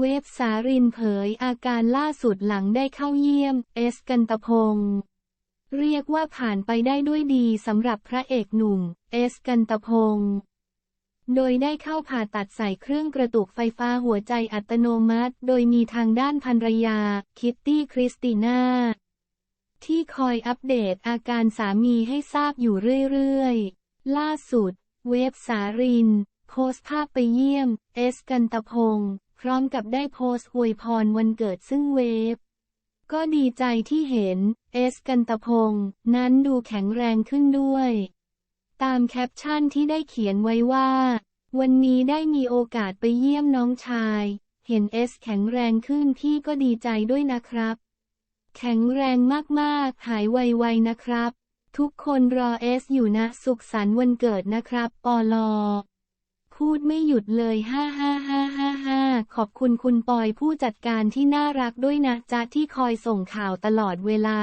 เวฟสารินเผยอาการล่าสุดหลังได้เข้าเยี่ยม เอสกันตพงศ์เรียกว่าผ่านไปได้ด้วยดีสำหรับพระเอกหนุ่ม เอสกันตพงศ์โดยได้เข้าผ่าตัดใส่เครื่องกระตุกไฟฟ้าหัวใจอัตโนมัติ โดยมีทางด้านภรรยา คิตตี้คริสติน่า ที่คอยอัปเดตอาการสามีให้ทราบอยู่เรื่อยๆ ล่าสุด เวฟสาริน โพสต์ภาพไปเยี่ยม เอสกันตพงศ์ พร้อมกับได้โพสต์อวยพรวันเกิดซึ่งเวฟ ก็ดีใจที่เห็น เอสกันตพงศ์นั้นดูแข็งแรงขึ้นด้วย ตามแคปชั่นที่ได้เขียนไว้ว่า วันนี้ได้มีโอกาสไปเยี่ยมน้องชาย เห็นเอสแข็งแรงขึ้นพี่ก็ดีใจด้วยนะครับ แข็งแรงมากๆ หายไวๆนะครับ ทุกคนรอเอสอยู่นะ สุขสันต์วันเกิดนะครับ ปอลอ พูดไม่หยุดเลย ฮ่าฮ่าฮ่า ขอบคุณคุณปอยผู้จัดการที่น่ารักด้วยนะจ๊ะที่คอยส่งข่าวตลอดเวลา